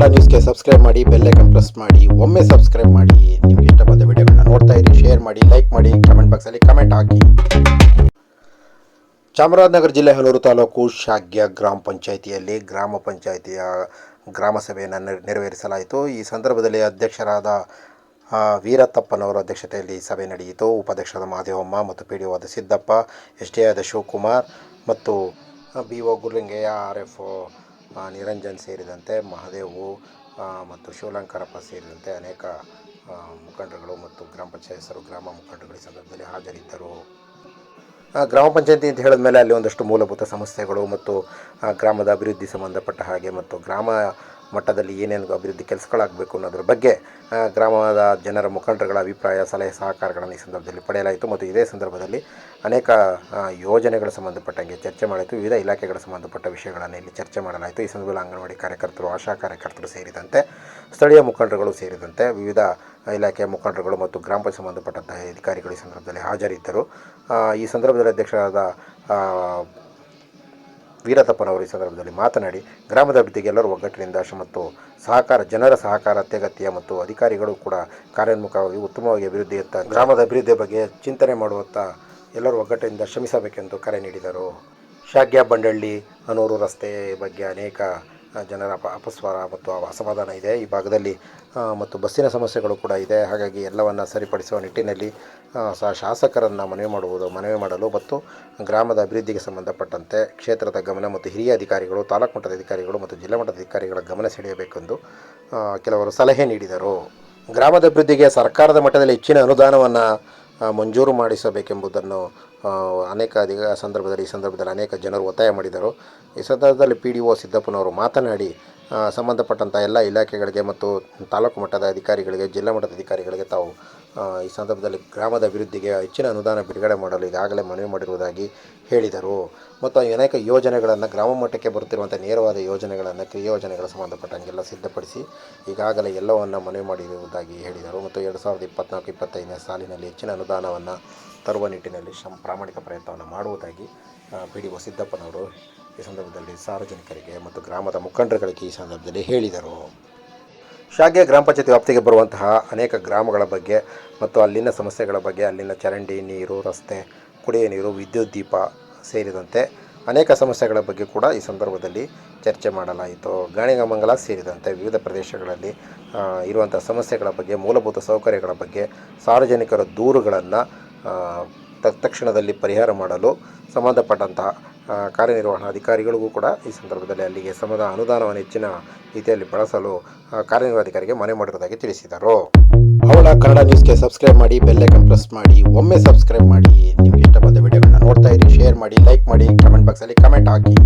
ಕನ್ನಡ ನ್ಯೂಸ್ಗೆ ಸಬ್ಸ್ಕ್ರೈಬ್ ಮಾಡಿ bell icon press ಮಾಡಿ, ಒಮ್ಮೆ ಸಬ್ಸ್ಕ್ರೈಬ್ ಮಾಡಿ. ನಿಮ್ಗೆ ಬಂದ ವಿಡಿಯೋಗಳನ್ನ ನೋಡ್ತಾ ಇರಿ, ಶೇರ್ ಮಾಡಿ, ಲೈಕ್ ಮಾಡಿ ಕಮೆಂಟ್ ಬಾಕ್ಸಲ್ಲಿ ಕಮೆಂಟ್ ಹಾಕಿ. ಚಾಮರಾಜನಗರ ಜಿಲ್ಲೆ ಹಲೂರು ತಾಲೂಕು ಶಾಗ್ಯ ಗ್ರಾಮ ಪಂಚಾಯಿತಿಯಲ್ಲಿ ಗ್ರಾಮ ಪಂಚಾಯಿತಿಯ ಗ್ರಾಮ ಸಭೆಯನ್ನು ನೆರವೇರಿಸಲಾಯಿತು. ಈ ಸಂದರ್ಭದಲ್ಲಿ ಅಧ್ಯಕ್ಷರಾದ ವೀರತಪ್ಪನವರ ಅಧ್ಯಕ್ಷತೆಯಲ್ಲಿ ಸಭೆ ನಡೆಯಿತು. ಉಪಾಧ್ಯಕ್ಷರಾದ ಮಾದೇವಮ್ಮ ಮತ್ತು ಪಿ ಡಿ ಆದ ಸಿದ್ದಪ್ಪ, ಎಸ್ ಡಿ ಆದ ಶಿವಕುಮಾರ್ ಮತ್ತು B O Gurlingaiah, R F Niranjan ಸೇರಿದಂತೆ ಮಹದೇವು ಮತ್ತು ಶಿವಲಂಕಾರಪ್ಪ ಸೇರಿದಂತೆ ಅನೇಕ ಮುಖಂಡರುಗಳು ಮತ್ತು ಗ್ರಾಮ ಪಂಚಾಯತ್ ಸದಸ್ಯರು ಗ್ರಾಮ ಮುಖಂಡರುಗಳ ಸಂದರ್ಭದಲ್ಲಿ ಹಾಜರಿದ್ದರು. ಗ್ರಾಮ ಪಂಚಾಯತಿ ಅಂತ ಹೇಳಿದ ಮೇಲೆ ಅಲ್ಲಿ ಒಂದಷ್ಟು ಮೂಲಭೂತ ಸಮಸ್ಯೆಗಳು ಮತ್ತು ಗ್ರಾಮದ ಅಭಿವೃದ್ಧಿ ಸಂಬಂಧಪಟ್ಟ ಹಾಗೆ ಮತ್ತು ಗ್ರಾಮ ಮಟ್ಟದಲ್ಲಿ ಏನೇನು ಅಭಿವೃದ್ಧಿ ಕೆಲಸಗಳಾಗಬೇಕು ಅನ್ನೋದ್ರ ಬಗ್ಗೆ ಗ್ರಾಮದ ಜನರ ಮುಖಂಡರುಗಳ ಅಭಿಪ್ರಾಯ, ಸಲಹೆ, ಸಹಕಾರಗಳನ್ನು ಈ ಸಂದರ್ಭದಲ್ಲಿ ಪಡೆಯಲಾಯಿತು. ಮತ್ತು ಇದೇ ಸಂದರ್ಭದಲ್ಲಿ ಅನೇಕ ಯೋಜನೆಗಳ ಸಂಬಂಧಪಟ್ಟಂಗೆ ಚರ್ಚೆ ಮಾಡಿತು ವಿವಿಧ ಇಲಾಖೆಗಳ ಸಂಬಂಧಪಟ್ಟ ವಿಷಯಗಳನ್ನು ಇಲ್ಲಿ ಚರ್ಚೆ ಮಾಡಲಾಯಿತು. ಈ ಸಂದರ್ಭದಲ್ಲಿ ಅಂಗನವಾಡಿ ಕಾರ್ಯಕರ್ತರು, ಆಶಾ ಕಾರ್ಯಕರ್ತರು ಸೇರಿದಂತೆ ಸ್ಥಳೀಯ ಮುಖಂಡರುಗಳು ಸೇರಿದಂತೆ ವಿವಿಧ ಇಲಾಖೆಯ ಮುಖಂಡರುಗಳು ಮತ್ತು ಗ್ರಾಮ ಪಂಚಾಯತ್ ಸಂಬಂಧಪಟ್ಟಂತಹ ಅಧಿಕಾರಿಗಳು ಈ ಸಂದರ್ಭದಲ್ಲಿ ಹಾಜರಿದ್ದರು. ಈ ಸಂದರ್ಭದಲ್ಲಿ ಅಧ್ಯಕ್ಷರಾದ ವೀರತಪ್ಪನವರು ಈ ಸಂದರ್ಭದಲ್ಲಿ ಮಾತನಾಡಿ, ಗ್ರಾಮದ ಅಭಿವೃದ್ಧಿಗೆ ಎಲ್ಲರೂ ಒಗ್ಗಟ್ಟಿನಿಂದ ಮತ್ತು ಸಹಕಾರ, ಜನರ ಸಹಕಾರ, ಅತ್ಯಗತ್ಯ ಮತ್ತು ಅಧಿಕಾರಿಗಳು ಕೂಡ ಕಾರ್ಯೋನ್ಮುಖವಾಗಿ ಉತ್ತಮವಾಗಿ ಅಭಿವೃದ್ಧಿಯತ್ತ, ಗ್ರಾಮದ ಅಭಿವೃದ್ಧಿಯ ಬಗ್ಗೆ ಚಿಂತನೆ ಮಾಡುವತ್ತ ಎಲ್ಲರೂ ಒಗ್ಗಟ್ಟಿನಿಂದ ಶ್ರಮಿಸಬೇಕೆಂದು ಕರೆ ನೀಡಿದರು. ಶಾಗ್ಯ ಬಂಡಳ್ಳಿ ಅನೂರು ರಸ್ತೆ ಬಗ್ಗೆ ಅನೇಕ ಜನರ ಅಪ ಅಪಸ್ವರ ಮತ್ತು ಅಸಮಾಧಾನ ಇದೆ. ಈ ಭಾಗದಲ್ಲಿ ಮತ್ತು ಬಸ್ಸಿನ ಸಮಸ್ಯೆಗಳು ಕೂಡ ಇದೆ. ಹಾಗಾಗಿ ಎಲ್ಲವನ್ನು ಸರಿಪಡಿಸುವ ನಿಟ್ಟಿನಲ್ಲಿ ಸಹ ಶಾಸಕರನ್ನು ಮನವಿ ಮಾಡುವುದು, ಮನವಿ ಮಾಡಲು ಮತ್ತು ಗ್ರಾಮದ ಅಭಿವೃದ್ಧಿಗೆ ಸಂಬಂಧಪಟ್ಟಂತೆ ಕ್ಷೇತ್ರದ ಗಮನ ಮತ್ತು ಹಿರಿಯ ಅಧಿಕಾರಿಗಳು, ತಾಲೂಕು ಮಟ್ಟದ ಅಧಿಕಾರಿಗಳು ಮತ್ತು ಜಿಲ್ಲಾ ಮಟ್ಟದ ಅಧಿಕಾರಿಗಳ ಗಮನ ಸೆಳೆಯಬೇಕೆಂದು ಕೆಲವರು ಸಲಹೆ ನೀಡಿದರು. ಗ್ರಾಮದ ಅಭಿವೃದ್ಧಿಗೆ ಸರ್ಕಾರದ ಮಟ್ಟದಲ್ಲಿ ಹೆಚ್ಚಿನ ಅನುದಾನವನ್ನು ಮಂಜೂರು ಮಾಡಿಸಬೇಕೆಂಬುದನ್ನು ಅನೇಕ ಅಧಿಕ ಸಂದರ್ಭದಲ್ಲಿ ಈ ಸಂದರ್ಭದಲ್ಲಿ ಅನೇಕ ಜನರು ಒತ್ತಾಯ ಮಾಡಿದರು. ಈ ಸಂದರ್ಭದಲ್ಲಿ ಪಿ ಡಿ ಒ ಸಿದ್ದಪ್ಪನವರು ಮಾತನಾಡಿ ಸಂಬಂಧಪಟ್ಟಂಥ ಎಲ್ಲ ಇಲಾಖೆಗಳಿಗೆ ಮತ್ತು ತಾಲೂಕು ಮಟ್ಟದ ಅಧಿಕಾರಿಗಳಿಗೆ, ಜಿಲ್ಲಾ ಮಟ್ಟದ ಅಧಿಕಾರಿಗಳಿಗೆ ತಾವು ಈ ಸಂದರ್ಭದಲ್ಲಿ ಗ್ರಾಮದ ಅಭಿವೃದ್ಧಿಗೆ ಹೆಚ್ಚಿನ ಅನುದಾನ ಬಿಡುಗಡೆ ಮಾಡಲು ಈಗಾಗಲೇ ಮನವಿ ಮಾಡಿರುವುದಾಗಿ ಹೇಳಿದರು. ಮತ್ತು ಅನೇಕ ಯೋಜನೆಗಳನ್ನು ಗ್ರಾಮ ಮಟ್ಟಕ್ಕೆ ಬರುತ್ತಿರುವಂಥ ನೇರವಾದ ಯೋಜನೆಗಳನ್ನು, ಕ್ರಿಯಾ ಯೋಜನೆಗಳ ಸಂಬಂಧಪಟ್ಟಂಗೆಲ್ಲ ಸಿದ್ಧಪಡಿಸಿ ಈಗಾಗಲೇ ಎಲ್ಲವನ್ನು ಮನವಿ ಮಾಡಿರುವುದಾಗಿ ಹೇಳಿದರು. ಮತ್ತು ಎರಡು ಸಾವಿರದ ಇಪ್ಪತ್ನಾಲ್ಕು, ಇಪ್ಪತ್ತೈದನೇ ಸಾಲಿನಲ್ಲಿ ಹೆಚ್ಚಿನ ಅನುದಾನವನ್ನು ತರುವ ನಿಟ್ಟಿನಲ್ಲಿ ಶ್ರಮ ಪ್ರಾಮಾಣಿಕ ಪ್ರಯತ್ನವನ್ನು ಮಾಡುವುದಾಗಿ ಪಿ ಡಿ ಒ ಸಿದ್ದಪ್ಪನವರು ಈ ಸಂದರ್ಭದಲ್ಲಿ ಸಾರ್ವಜನಿಕರಿಗೆ ಮತ್ತು ಗ್ರಾಮದ ಮುಖಂಡರುಗಳಿಗೆ ಈ ಸಂದರ್ಭದಲ್ಲಿ ಹೇಳಿದರು. ಶಾಗೆ ಗ್ರಾಮ ಪಂಚಾಯತಿ ವ್ಯಾಪ್ತಿಗೆ ಬರುವಂತಹ ಅನೇಕ ಗ್ರಾಮಗಳ ಬಗ್ಗೆ ಮತ್ತು ಅಲ್ಲಿನ ಸಮಸ್ಯೆಗಳ ಬಗ್ಗೆ ಅಲ್ಲಿನ ಚರಂಡಿ ನೀರು, ರಸ್ತೆ ಕುಡಿಯುವ ನೀರು, ವಿದ್ಯುತ್ ದೀಪ ಸೇರಿದಂತೆ ಅನೇಕ ಸಮಸ್ಯೆಗಳ ಬಗ್ಗೆ ಕೂಡ ಈ ಸಂದರ್ಭದಲ್ಲಿ ಚರ್ಚೆ ಮಾಡಲಾಯಿತು. ಗಾಣಿಗಮಂಗಲ ಸೇರಿದಂತೆ ವಿವಿಧ ಪ್ರದೇಶಗಳಲ್ಲಿ ಇರುವಂಥ ಸಮಸ್ಯೆಗಳ ಬಗ್ಗೆ ಮೂಲಭೂತ ಸೌಕರ್ಯಗಳ ಬಗ್ಗೆ ಸಾರ್ವಜನಿಕರ ದೂರುಗಳನ್ನು ತಕ್ಷಣದಲ್ಲಿ ಪರಿಹಾರ ಮಾಡಲು ಸಂಬಂಧಪಟ್ಟಂತಹ ಕಾರ್ಯನಿರ್ವಹಣಾ ಅಧಿಕಾರಿಗಳಿಗೂ ಕೂಡ ಈ ಸಂದರ್ಭದಲ್ಲಿ ಅಲ್ಲಿಗೆ ಸಮದ ಅನುದಾನವನ್ನು ಹೆಚ್ಚಿನ ರೀತಿಯಲ್ಲಿ ಬಳಸಲು ಕಾರ್ಯನಿರ್ವಹಣಾಧಿಕಾರಿಗೆ ಮನೆ ಮಾಡಿರುವುದಾಗಿ ತಿಳಿಸಿದರು. ಅವಳ ಕನ್ನಡ ನ್ಯೂಸ್ಗೆ ಸಬ್ಸ್ಕ್ರೈಬ್ ಮಾಡಿ ಬೆಲ್ಲೈಕನ್ ಪ್ರೆಸ್ ಮಾಡಿ, ಒಮ್ಮೆ ಸಬ್ಸ್ಕ್ರೈಬ್ ಮಾಡಿ, ನಿಮಗೆ ಇಷ್ಟ ಬಂದ ವಿಡಿಯೋಗಳನ್ನ ನೋಡ್ತಾ ಇರಿ, ಶೇರ್ ಮಾಡಿ, ಲೈಕ್ ಮಾಡಿ, ಕಮೆಂಟ್ ಬಾಕ್ಸಲ್ಲಿ ಕಮೆಂಟ್ ಹಾಕಿ.